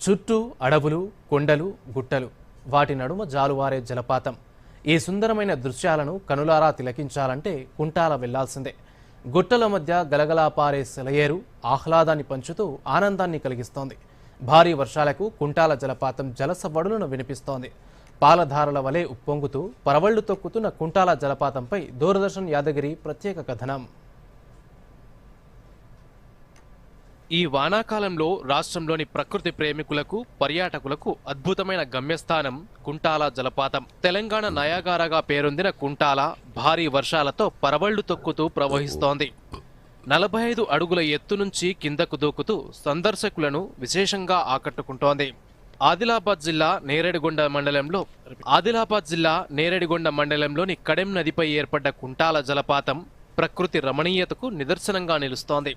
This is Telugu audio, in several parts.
చుట్టూ అడవులు కొండలు గుట్టలు వాటి నడుమ జాలువారే జలపాతం. ఈ సుందరమైన దృశ్యాలను కనులారా తిలకించాలంటే కుంటాల వెళ్ళాల్సిందే. గుట్టల మధ్య గలగలా పారే సెలయేరు ఆహ్లాదాన్ని పంచుతూ ఆనందాన్ని కలిగిస్తోంది. భారీ వర్షాలకు కుంటాల జలపాతం జలసవ్వడులను వినిపిస్తోంది. పాలధారల వలె ఉప్పొంగుతూ పరవళ్ళు తొక్కుతున్న కుంటాల జలపాతంపై దూరదర్శన్ యాదగిరి ప్రత్యేక కథనం. ఈ వానాకాలంలో రాష్ట్రంలోని ప్రకృతి ప్రేమికులకు పర్యాటకులకు అద్భుతమైన గమ్యస్థానం కుంటాల జలపాతం. తెలంగాణ నయాగారాగా పేరొందిన కుంటాల భారీ వర్షాలతో పరవళ్ళు తొక్కుతూ ప్రవహిస్తోంది. నలభై ఐదు అడుగుల ఎత్తు నుంచి కిందకు దూకుతూ సందర్శకులను విశేషంగా ఆకట్టుకుంటోంది. ఆదిలాబాద్ జిల్లా నేరేడిగొండ మండలంలో ఆదిలాబాద్ జిల్లా నేరేడిగొండ మండలంలోని కడెం నదిపై ఏర్పడ్డ కుంటాల జలపాతం ప్రకృతి రమణీయతకు నిదర్శనంగా నిలుస్తోంది.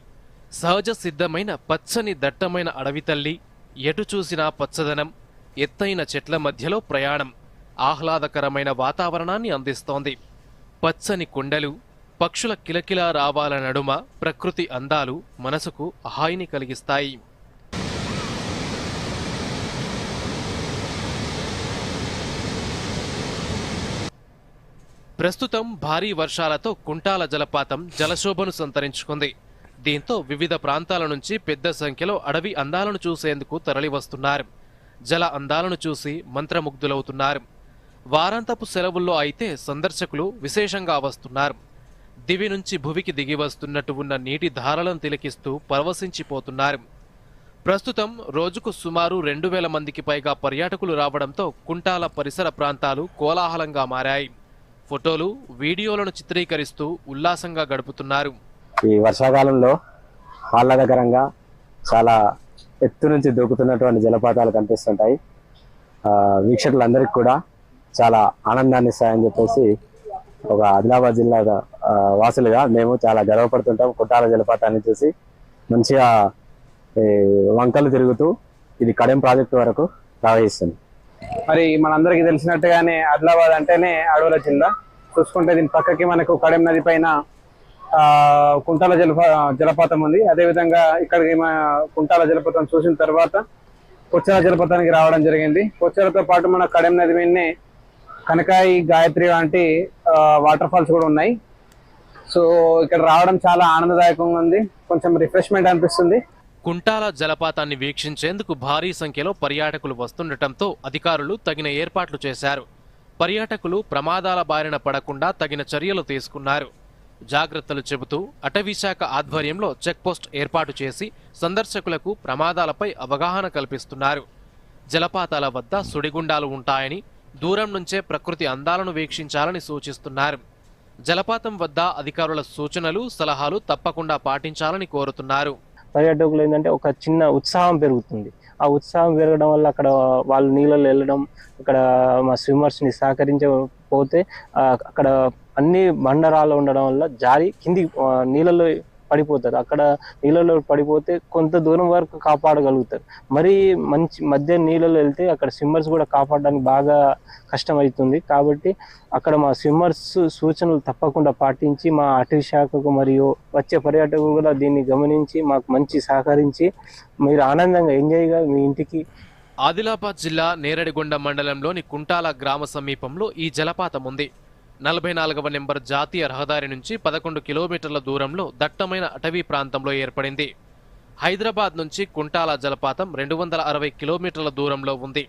సహజ సిద్ధమైన పచ్చని దట్టమైన అడవి తల్లి ఎటు చూసినా పచ్చదనం ఎత్తైన చెట్ల మధ్యలో ప్రయాణం ఆహ్లాదకరమైన వాతావరణాన్ని అందిస్తోంది. పచ్చని కుండలు పక్షుల కిలకిలా రావాల నడుమ ప్రకృతి అందాలు మనసుకు హాయిని కలిగిస్తాయి. ప్రస్తుతం భారీ వర్షాలతో కుంటాల జలపాతం జలశోభను సంతరించుకుంది. దీంతో వివిధ ప్రాంతాల నుంచి పెద్ద సంఖ్యలో అడవి అందాలను చూసేందుకు తరలివస్తున్నారు. జల అందాలను చూసి మంత్రముగ్ధులవుతున్నారు. వారాంతపు సెలవుల్లో అయితే సందర్శకులు విశేషంగా వస్తున్నారు. దివి నుంచి భువికి దిగి వస్తున్నట్టు ఉన్న నీటి ధారలను తిలకిస్తూ పరవశించిపోతున్నారు. ప్రస్తుతం రోజుకు సుమారు రెండు వేల మందికి పైగా పర్యాటకులు రావడంతో కుంటాల పరిసర ప్రాంతాలు కోలాహలంగా మారాయి. ఫోటోలు వీడియోలను చిత్రీకరిస్తూ ఉల్లాసంగా గడుపుతున్నారు. ఈ వర్షాకాలంలో ఆహ్లాదకరంగా చాలా ఎత్తు నుంచి దూకుతున్నటువంటి జలపాతాలు కనిపిస్తుంటాయి. వీక్షకులందరికీ కూడా చాలా ఆనందాన్ని ఇస్తాయని చెప్పేసి ఒక ఆదిలాబాద్ జిల్లా వాసులుగా మేము చాలా గర్వపడుతుంటాం. కుట్టాల జలపాతాన్ని చూసి మంచిగా ఈ, వంకలు తిరుగుతూ ఇది కడెం ప్రాజెక్టు వరకు ప్రవహిస్తుంది. మరి మనందరికీ తెలిసినట్టుగానే ఆదిలాబాద్ అంటేనే అడవుల జిల్లా. చూసుకుంటే దీని పక్కకి మనకు కడెం నది పైన కుంటాల జలపా జలపాతం ఉంది. అదేవిధంగా ఇక్కడికి మా కుంటాల జలపాతం చూసిన తర్వాత కొచ్చాల జలపాతానికి రావడం జరిగింది. కొచ్చాలతో పాటు మన కడెం నది మీదనే కనకాయి గాయత్రి వంటి వాటర్ ఫాల్స్ కూడా ఉన్నాయి. సో ఇక్కడ రావడం చాలా ఆనందదాయకంగా ఉంది. కొంచెం రిఫ్రెష్మెంట్ అనిపిస్తుంది. కుంటాల జలపాతాన్ని వీక్షించేందుకు భారీ సంఖ్యలో పర్యాటకులు వస్తుండటంతో అధికారులు తగిన ఏర్పాట్లు చేశారు. పర్యాటకులు ప్రమాదాల బారిన పడకుండా తగిన చర్యలు తీసుకున్నారు. జాగ్రత్తలు చెబుతూ అటవీశాఖ ఆధ్వర్యంలో చెక్పోస్ట్ ఏర్పాటు చేసి సందర్శకులకు ప్రమాదాలపై అవగాహన కల్పిస్తున్నారు. జలపాతాల వద్ద సుడిగుండాలు ఉంటాయని దూరం నుంచే ప్రకృతి అందాలను వీక్షించాలని సూచిస్తున్నారు. జలపాతం వద్ద అధికారుల సూచనలు సలహాలు తప్పకుండా పాటించాలని కోరుతున్నారు. పర్యాటకులు ఏంటంటే ఒక చిన్న ఉత్సాహం పెరుగుతుంది. ఆ ఉత్సాహం పెరగడం వల్ల అక్కడ వాళ్ళు నీళ్ళలో వెళ్ళడం అక్కడ మా స్విమ్మర్స్ని సహకరించకపోతే అక్కడ అన్ని బండరాళ్ళు ఉండడం వల్ల జారి కింది నీళ్ళలో పడిపోతారు. అక్కడ నీళ్ళలో పడిపోతే కొంత దూరం వరకు కాపాడగలుగుతారు. మరి మంచి మధ్య నీళ్ళలో వెళ్తే అక్కడ స్విమ్మర్స్ కూడా కాపాడడానికి బాగా కష్టమవుతుంది. కాబట్టి అక్కడ మా స్విమ్మర్స్ సూచనలు తప్పకుండా పాటించి మా అటవీ శాఖకు మరియు వచ్చే పర్యాటకులు కూడా దీన్ని గమనించి మాకు మంచి సహకరించి మీరు ఆనందంగా ఎంజాయ్గా మీ ఇంటికి ఆదిలాబాద్ జిల్లా నేరడిగొండ మండలంలోని కుంటాల గ్రామ సమీపంలో ఈ జలపాతం ఉంది. నలభై నాలుగవ నెంబర్ జాతీయ రహదారి నుంచి పదకొండు కిలోమీటర్ల దూరంలో దట్టమైన అటవీ ప్రాంతంలో ఏర్పడింది. హైదరాబాద్ నుంచి కుంటాల జలపాతం రెండు వందల అరవై కిలోమీటర్ల దూరంలో ఉంది.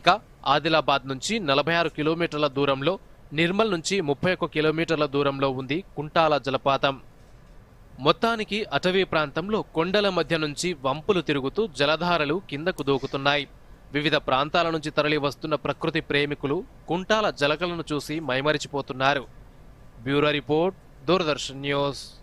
ఇక ఆదిలాబాద్ నుంచి నలభై ఆరు కిలోమీటర్ల దూరంలో నిర్మల్ నుంచి ముప్పై ఒక్క కిలోమీటర్ల దూరంలో ఉంది కుంటాల జలపాతం. మొత్తానికి అటవీ ప్రాంతంలో కొండల మధ్య నుంచి వంపులు తిరుగుతూ జలధారలు కిందకు దూకుతున్నాయి. వివిధ ప్రాంతాల నుంచి తరలి వస్తున్న ప్రకృతి ప్రేమికులు కుంటాల జలకలను చూసి మైమరిచిపోతున్నారు. Bureau report Doordarshan news.